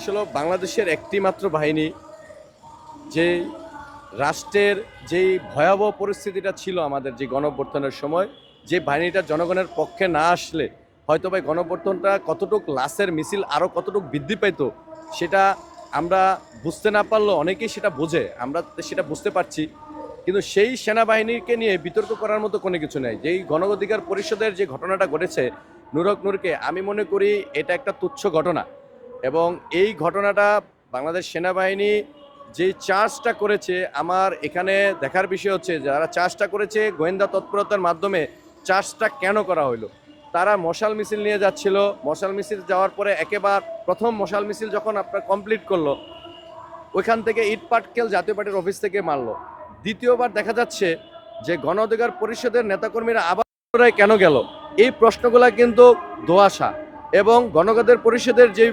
আসলে বাংলাদেশের একটি মাত্র বাহিনী, যে রাষ্ট্রের যেই ভয়াবহ পরিস্থিতিটা ছিল আমাদের যে গণঅভ্যর্থনের সময়, যে বাহিনীটা জনগণের পক্ষে না আসলে হয়তো বা গণঅভ্যর্থনটা কতটুক লাশের মিছিল আরও কতটুক বৃদ্ধি পেত সেটা আমরা বুঝতে না পারলেও অনেকেই সেটা বোঝে, আমরা সেটা বুঝতে পারছি। কিন্তু সেই সেনাবাহিনীকে নিয়ে বিতর্ক করার মতো কোনো কিছু নেই। যেই গণ অধিকার পরিষদের যে ঘটনাটা ঘটেছে নুরক নূরকে, আমি মনে করি এটা একটা তুচ্ছ ঘটনা। এবং এই ঘটনাটা বাংলাদেশ সেনাবাহিনী যেই চার্জটা করেছে, আমার এখানে দেখার বিষয় হচ্ছে যারা চার্জটা করেছে গোয়েন্দা তৎপরতার মাধ্যমে চার্জটা কেন করা হলো তারা মশাল মিছিল নিয়ে যাচ্ছিল। মশাল মিছিল যাওয়ার পরে একেবার প্রথম মশাল মিছিল যখন আপনার কমপ্লিট করল, ওইখান থেকে ইট পাটকেল জাতীয় পার্টির অফিস থেকে মারলো। দ্বিতীয়বার দেখা যাচ্ছে যে গণ অধিকার পরিষদের নেতাকর্মীরা আবার কেন গেল? এই প্রশ্নগুলা কিন্তু দোয়াশা এবং গণগদের পরিষদের যে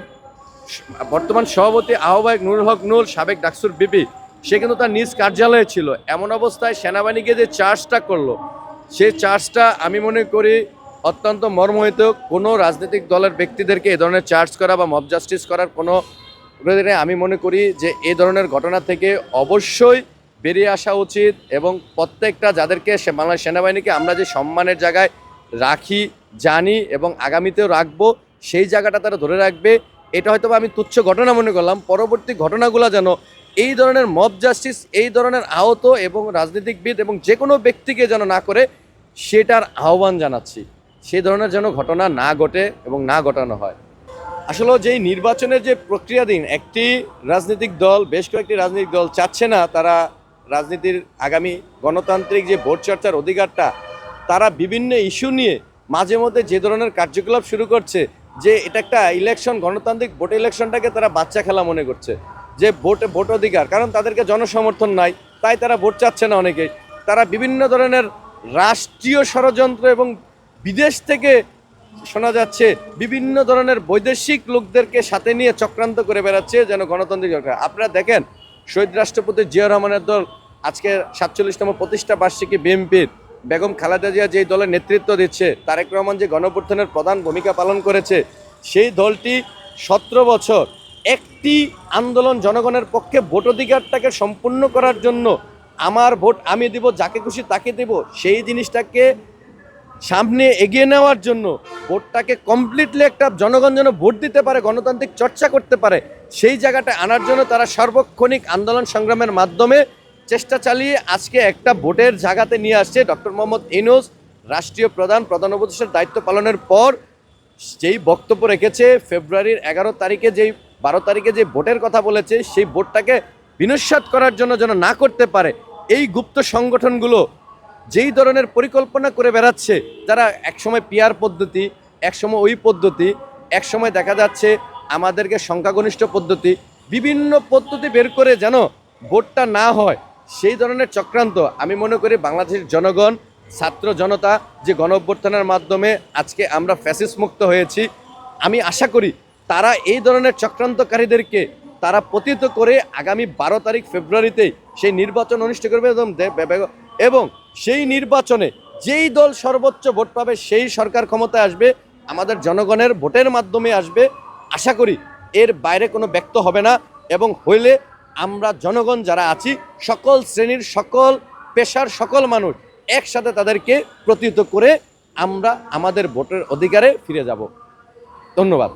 বর্তমান সভাপতি আহ্বায়ক নুরুল হক নুর সাবেক ডাকসুর বিপি, সে কিন্তু তার নিজ কার্যালয়ে ছিল। এমন অবস্থায় সেনাবাহিনীকে যে চার্জটা করল সেই চার্জটা আমি মনে করি অত্যন্ত মর্মহিত। কোনো রাজনৈতিক দলের ব্যক্তিদেরকে এ ধরনের চার্জ করা বা মব জাস্টিস করার কোনো আমি মনে করি যে এই ধরনের ঘটনা থেকে অবশ্যই বেরিয়ে আসা উচিত এবং প্রত্যেকটা যাদেরকে বাংলাদেশ সেনাবাহিনীকে আমরা যে সম্মানের জায়গায় রাখি, জানি এবং আগামীতেও রাখব, সেই জায়গাটা তারা ধরে রাখবে। এটা হয়তো আমি তুচ্ছ ঘটনা মনে করলাম, পরবর্তী ঘটনাগুলো যেন এই ধরনের মব জাস্টিস এই ধরনের আহত এবং রাজনীতিকবিদ এবং যে কোনো ব্যক্তিকে যেন না করে, সেটার আহ্বান জানাচ্ছি। সেই ধরনের যেন ঘটনা না ঘটে এবং না ঘটানো হয়। আসলে যেই নির্বাচনের যে প্রক্রিয়াধীন একটি রাজনৈতিক দল, বেশ কয়েকটি রাজনৈতিক দল চাচ্ছে না তারা রাজনীতির আগামী গণতান্ত্রিক যে ভোট চর্চার অধিকারটা, তারা বিভিন্ন ইস্যু নিয়ে মাঝে মধ্যে যে ধরনের কার্যকলাপ শুরু করছে যে এটা একটা ইলেকশন গণতান্ত্রিক ভোট ইলেকশনটাকে তারা বাচ্চা খেলা মনে করছে। যে ভোট ভোট অধিকার, কারণ তাদেরকে জনসমর্থন নাই, তাই তারা ভোট চাচ্ছে না অনেকেই। তারা বিভিন্ন ধরনের রাষ্ট্রীয় ষড়যন্ত্র এবং বিদেশ থেকে শোনা যাচ্ছে, বিভিন্ন ধরনের বৈদেশিক লোকদেরকে সাথে নিয়ে চক্রান্ত করে বেড়াচ্ছে যেন গণতান্ত্রিক সরকার আপনারা দেখেন, শহীদ রাষ্ট্রপতি জিয়া রহমানের দল আজকে সাতচল্লিশতম প্রতিষ্ঠা বার্ষিকী বিএনপির। বেগম খালেদা জিয়া যেই দলের নেতৃত্ব দিচ্ছে, তারেক রহমান যে গণপ্রথানের প্রধান ভূমিকা পালন করেছে, সেই দলটি সতেরো বছর একটি আন্দোলন জনগণের পক্ষে ভোট অধিকারটাকে সম্পূর্ণ করার জন্য আমার ভোট আমি দিব, যাকে খুশি তাকে দেব, সেই জিনিসটাকে সামনে এগিয়ে নেওয়ার জন্য ভোটটাকে কমপ্লিটলি একটা জনগণ যেন ভোট দিতে পারে, গণতান্ত্রিক চর্চা করতে পারে, সেই জায়গাটা আনার জন্য তারা সার্বক্ষণিক আন্দোলন সংগ্রামের মাধ্যমে চেষ্টা চালিয়ে আজকে একটা ভোটের জায়গাতে নিয়ে আসছে ডক্টর মোহাম্মদ ইনুস রাষ্ট্রীয় প্রধান প্রধান উপদেষ্টার দায়িত্ব পালনের পর যেই বক্তব্য রেখেছে, ফেব্রুয়ারির এগারো তারিখে যেই, বারো তারিখে যে ভোটের কথা বলেছে, সেই ভোটটাকে বিনস্বাত করার জন্য যেন না করতে পারে, এই গুপ্ত সংগঠনগুলো যেই ধরনের পরিকল্পনা করে বেড়াচ্ছে, তারা একসময় পিয়ার পদ্ধতি, একসময় ওই পদ্ধতি, একসময় দেখা যাচ্ছে আমাদেরকে সংখ্যাগনিষ্ঠ পদ্ধতি, বিভিন্ন পদ্ধতি বের করে যেন ভোটটা না হয়। সেই ধরনের চক্রান্ত আমি মনে করি বাংলাদেশের জনগণ, ছাত্র জনতা যে গণ অভ্যর্থনের মাধ্যমে আজকে আমরা ফ্যাসিস মুক্ত হয়েছি, আমি আশা করি তারা এই ধরনের চক্রান্তকারীদেরকে তারা পতিত করে আগামী বারো তারিখ ফেব্রুয়ারিতে সেই নির্বাচন অনুষ্ঠিত করবে এবং সেই নির্বাচনে যেই দল সর্বোচ্চ ভোট পাবে সেই সরকার ক্ষমতায় আসবে, আমাদের জনগণের ভোটের মাধ্যমে আসবে। আশা করি এর বাইরে কোনো ব্যক্ত হবে না এবং হইলে আমরা জনগণ যারা আছি, সকল শ্রেণির, সকল পেশার, সকল মানুষ একসাথে তাদেরকে প্রতিহত করে আমরা আমাদের ভোটের অধিকারে ফিরে যাব। ধন্যবাদ।